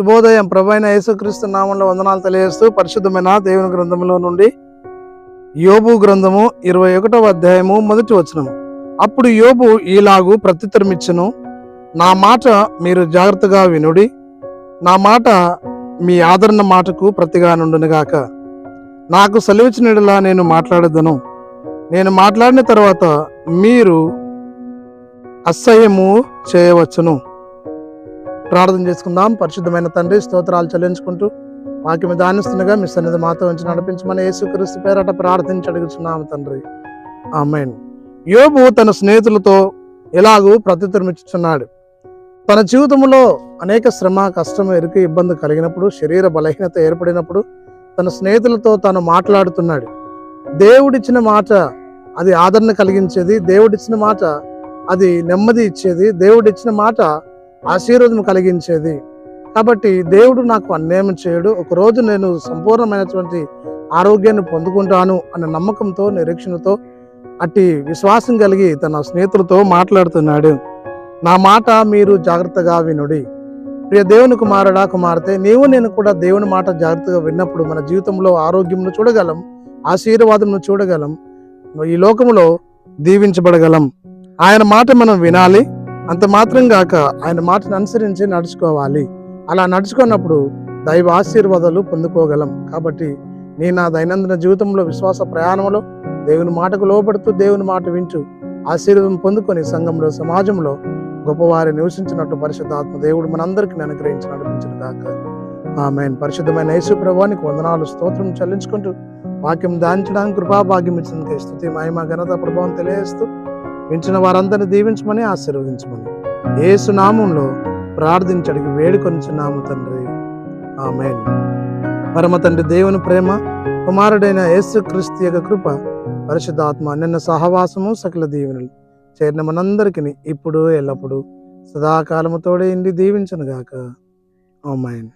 శుభోదయం. ప్రభైన యేసుక్రీస్తు నామంలో వందనాలు తెలియజేస్తూ పరిశుద్ధమైన దేవుని గ్రంథంలో నుండి యోబు గ్రంథము ఇరవై ఒకటవ అధ్యాయము మొదటి వచనము. అప్పుడు యోబు ఈలాగు ప్రత్యుత్తరమిచ్చును నా మాట మీరు జాగ్రత్తగా వినుడి నా మాట మీ ఆదరణ మాటకు ప్రతిగా నుండునుగాక. నాకు సెలవిచ్చినలా నేను మాట్లాడదను. నేను మాట్లాడిన తర్వాత మీరు అసహ్యము చేయవచ్చును. ప్రార్థన చేసుకుందాం. పరిశుద్ధమైన తండ్రి స్తోత్రాలు చెల్లించుకుంటూ వాక్యం దానిస్తుండగా మీ సన్నిధి మాతో ఉంచి నడిపించమని యేసుక్రీస్తు పేరట ప్రార్థించి అడుగుతున్నాము తండ్రి. ఆమెన్. యోబు తన స్నేహితులతో ఎలాగూ ప్రత్యుత్తరమిచ్చుచున్నాడు. తన జీవితంలో అనేక శ్రమ కష్టం ఎరుక ఇబ్బంది కలిగినప్పుడు శరీర బలహీనత ఏర్పడినప్పుడు తన స్నేహితులతో తాను మాట్లాడుతున్నాడు. దేవుడిచ్చిన మాట అది ఆదరణ కలిగించేది దేవుడిచ్చిన మాట అది నెమ్మది ఇచ్చేది దేవుడిచ్చిన మాట ఆశీర్వాదం కలిగించేది. కాబట్టి దేవుడు నాకు అన్యాయం చేయడు. ఒకరోజు నేను సంపూర్ణమైనటువంటి ఆరోగ్యాన్ని పొందుకుంటాను అనే నమ్మకంతో నిరీక్షణతో అట్టి విశ్వాసం కలిగి తన స్నేహితులతో మాట్లాడుతున్నాడు. నా మాట మీరు జాగ్రత్తగా వినుడి. ప్రియ దేవుని కుమారుడా కుమార్తె నీవు నేను కూడా దేవుని మాట జాగ్రత్తగా విన్నప్పుడు మన జీవితంలో ఆరోగ్యంను చూడగలం ఆశీర్వాదంను చూడగలం ఈ లోకములో దీవించబడగలం. ఆయన మాట మనం వినాలి. అంత మాత్రం కాక ఆయన మాటను అనుసరించి నడుచుకోవాలి. అలా నడుచుకున్నప్పుడు దైవ ఆశీర్వాదాలు పొందుకోగలం. కాబట్టి నీ నా దైనందిన జీవితంలో విశ్వాస ప్రయాణంలో దేవుని మాటకు లోపడుతూ దేవుని మాట వింటూ ఆశీర్వాదం పొందుకొని సంఘంలో సమాజంలో గొప్పవారి నివసించినట్టు పరిశుద్ధాత్మ దేవుడు మనందరికీ అనుగ్రహించి నడిపించిన కాక ఆమె పరిశుద్ధమైన యేసు ప్రభానికి వందనాలు స్తోత్రం చెల్లించుకుంటూ వాక్యం దాంచడానికి కృపాభాగ్యం ఇచ్చిన స్థుతి మహిమ ఘనత ప్రభావం తెలియజేస్తూ వించిన వారందరిని దీవించమని ఆశీర్వదించమని. యేసు నామంలో ప్రార్థించడికి వేడుకొంచున్నాము తండ్రి. ఆమె పరమ తండ్రి దేవుని ప్రేమ కుమారుడైన యేసు క్రీస్తు యొక్క కృప పరిశుద్ధాత్మ నిన్న సహవాసము సకల దీవెనలు చేరిన మనందరికీ ఇప్పుడు ఎల్లప్పుడూ సదాకాలముతోడే ఇండి దీవించను గాక ఆమెన్.